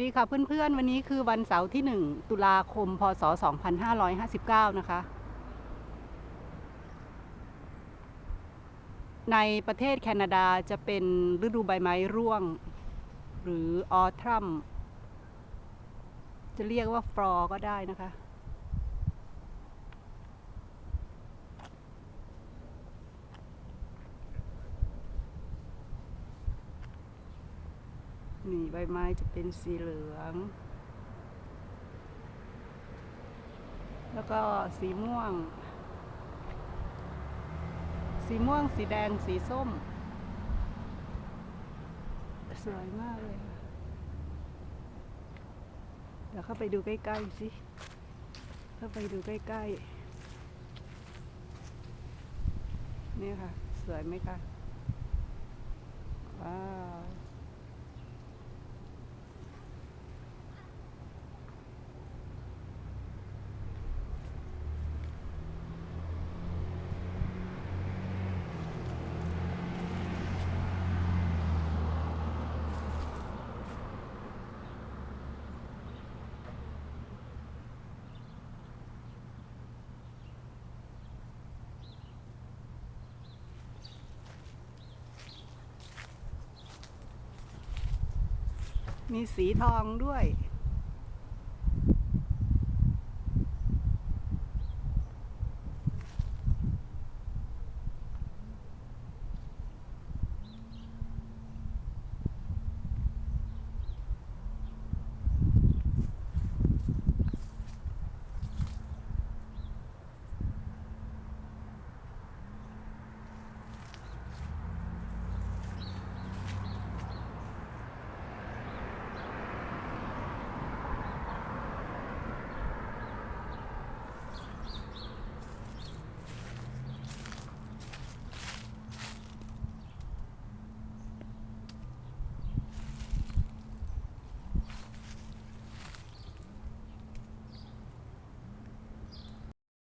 ดีค่ะเพื่อนๆ วันนี้คือวันเสาร์ที่ 1 ตุลาคม พศ 2559 นะคะ ในประเทศแคนาดาจะเป็นฤดูใบไม้ร่วง หรือออทรัมจะเรียกว่าฟลอก็ได้นะคะ นี่ใบไม้จะเป็นสีเหลือง แล้วก็สีม่วง สีม่วง สีแดง สีส้ม สวยมากเลย เดี๋ยวเข้าไปดูใกล้ๆสิ เข้าไปดูใกล้ๆ นี่ค่ะ สวยไหมคะ ว้าว มีสีทองด้วย